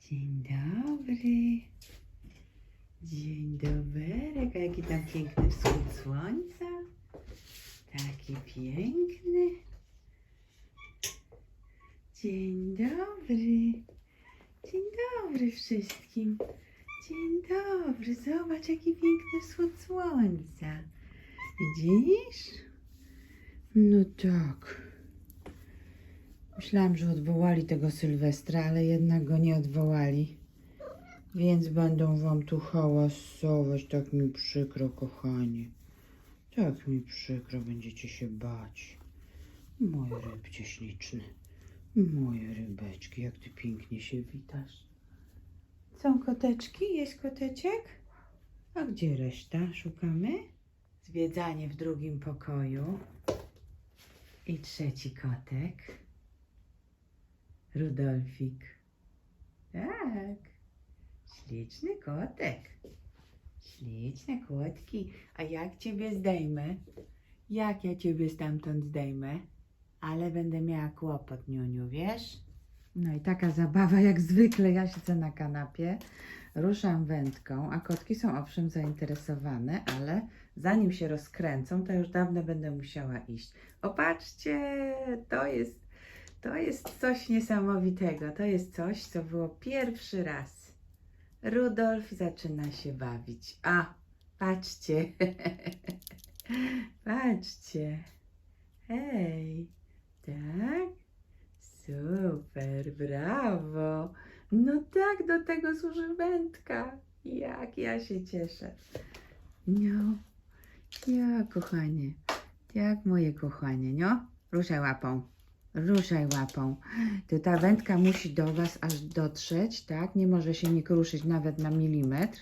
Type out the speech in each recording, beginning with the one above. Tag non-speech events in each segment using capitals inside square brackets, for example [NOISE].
Dzień dobry. Dzień dobry. Jaki tam piękny wschód słońca. Taki piękny. Dzień dobry. Dzień dobry wszystkim. Dzień dobry. Zobacz, jaki piękny wschód słońca. Widzisz? No tak. Myślałam, że odwołali tego Sylwestra, ale jednak go nie odwołali. Więc będą wam tu hałasować. Tak mi przykro, kochanie. Tak mi przykro, będziecie się bać. Moje rybcie śliczne. Moje rybeczki, jak ty pięknie się witasz. Są koteczki? Jest koteczek? A gdzie reszta? Szukamy? Zwiedzanie w drugim pokoju. I trzeci kotek. Rudolfik. Tak. Śliczny kotek. Śliczne kotki. A jak ciebie zdejmę? Jak ja ciebie stamtąd zdejmę? Ale będę miała kłopot, Niuniu, wiesz? No i taka zabawa jak zwykle. Ja siedzę na kanapie, ruszam wędką, a kotki są owszem zainteresowane, ale zanim się rozkręcą, to już dawno będę musiała iść. Opatrzcie, to jest, to jest coś niesamowitego. To jest coś, co było pierwszy raz. Rudolf zaczyna się bawić. A, patrzcie. [LAUGHS] patrzcie. Hej, tak? Super, brawo. No tak, do tego służy wędka. Jak ja się cieszę. No, ja, kochanie. Jak moje kochanie, no? Ruszaj łapą. Ruszaj łapą. To ta wędka musi do Was aż dotrzeć, tak? Nie może się nie kruszyć nawet na milimetr.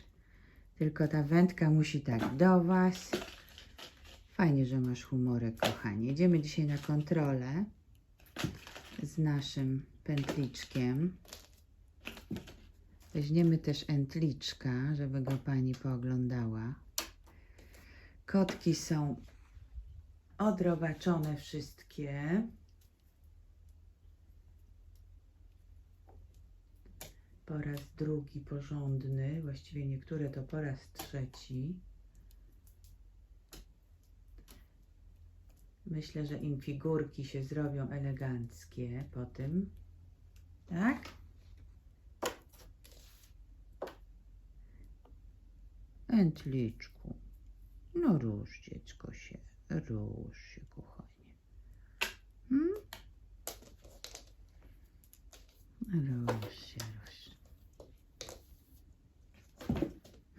Tylko ta wędka musi tak do Was. Fajnie, że masz humorek, kochanie. Idziemy dzisiaj na kontrolę z naszym pętliczkiem. Weźmiemy też entliczka, żeby go Pani pooglądała. Kotki są odrobaczone wszystkie. Po raz drugi porządny, właściwie niektóre to po raz trzeci. Myślę, że im figurki się zrobią eleganckie po tym. Tak? Entliczku. No rusz, dziecko się. Rusz się, kochanie. Hmm? Rusz się, rusz.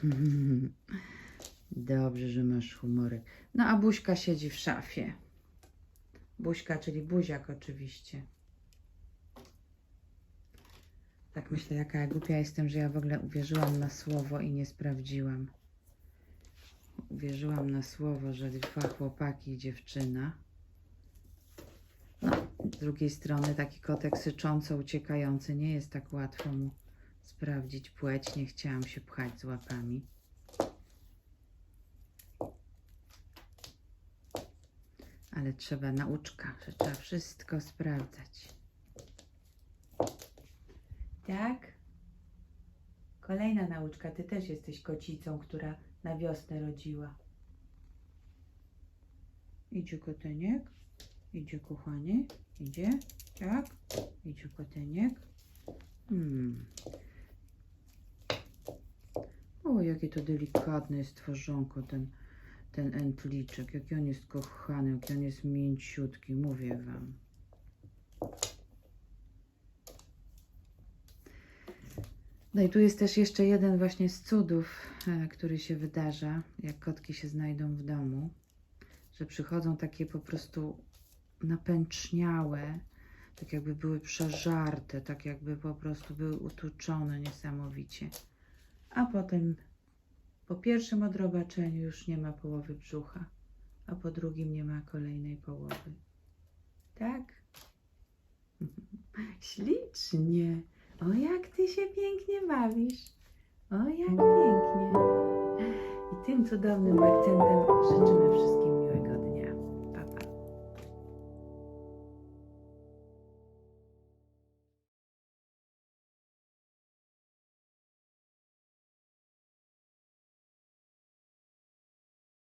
[LAUGHS] Dobrze, że masz humorek. No a Buźka siedzi w szafie. Buźka, czyli buziak oczywiście. Tak myślę, jaka ja głupia jestem, że ja w ogóle uwierzyłam na słowo i nie sprawdziłam. Uwierzyłam na słowo, że dwa chłopaki i dziewczyna. No, z drugiej strony taki kotek sycząco uciekający nie jest tak łatwo mu sprawdzić płeć. Nie chciałam się pchać z łapami. Ale trzeba nauczka, że trzeba wszystko sprawdzać. Tak? Kolejna nauczka. Ty też jesteś kocicą, która na wiosnę rodziła. Idzie koteniek. Idzie kochanie. Idzie. Tak? Idzie koteniek. Hmm. Jakie to delikatne jest tworzonko ten, ten entliczek. Jaki on jest kochany, jaki on jest mięciutki, mówię wam. No i tu jest też jeszcze jeden właśnie z cudów, e, który się wydarza, jak kotki się znajdą w domu, że przychodzą takie po prostu napęczniałe, tak jakby były przeżarte, tak jakby po prostu były utuczone niesamowicie. A potem po pierwszym odrobaczeniu już nie ma połowy brzucha, a po drugim nie ma kolejnej połowy. Tak? [LAUGHS] Ślicznie. O, jak ty się pięknie bawisz. O, jak pięknie. I tym cudownym akcentem życzymy